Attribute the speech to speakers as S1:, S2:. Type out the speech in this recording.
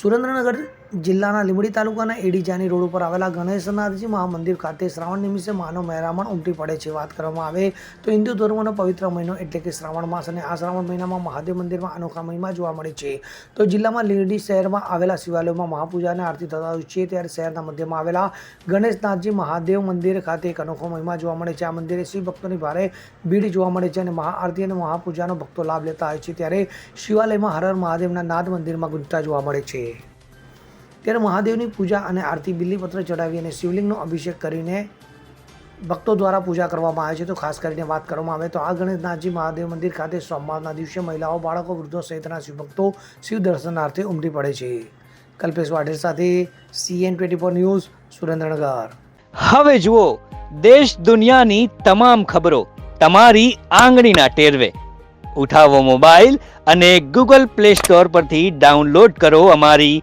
S1: સુરેન્દ્રનગર જિલ્લાના લીંબડી તાલુકાના એડીજાની રોડ ઉપર આવેલા ગણેશનાથજી મહામંદિર ખાતે શ્રાવણ નિમિત્તે માનવ મહેરામણ ઉમટી પડે છે વાત કરવામાં આવે તો હિન્દુ ધર્મનો પવિત્ર મહિનો એટલે કે શ્રાવણ માસ અને આ શ્રાવણ મહિનામાં મહાદેવ મંદિરમાં અનોખા મહિમા જોવા મળે છે. તો જિલ્લામાં લીંબડી શહેરમાં આવેલા શિવાલયોમાં મહાપૂજાને આરતી થતા હોય છે ત્યારે શહેરના મધ્યમાં આવેલા ગણેશનાથજી મહાદેવ મંદિર ખાતે એક અનોખો મહિમા જોવા મળે છે. આ મંદિરે શિવ ભક્તોની ભારે ભીડ જોવા મળે છે અને મહાઆરતી અને મહાપૂજાનો ભક્તો લાભ લેતા હોય છે ત્યારે શિવાલયમાં હર હર મહાદેવના નાદ મંદિરમાં ગુંજતા જોવા મળે છે. ત્યારે મહાદેવની પૂજા અને આરતી બિલ્લીપત્ર ચડાવી અને શિવલિંગનો અભિષેક કરીને ભક્તો દ્વારા પૂજા કરવામાં આવે છે. તો ખાસ કરીને વાત કરવામાં આવે તો આ ગણેશનાથજી મહાદેવ મંદિર ખાતે સોમવારના દિવસે મહિલાઓ, બાળકો, વૃદ્ધો સહિતના શિવભક્તો શિવ દર્શનાર્થે ઉમટી પડે છે. કલ્પેશ વાઢેર સાથે CN twenty four news, Surendranagar.
S2: હવે જુઓ, દેશ દુનિયાની તમામ ખબરો તમારી આંગળીના ટેરવે. ઉઠાવો મોબાઈલ અને ગૂગલ પ્લે સ્ટોર પરથી ડાઉનલોડ કરો અમારી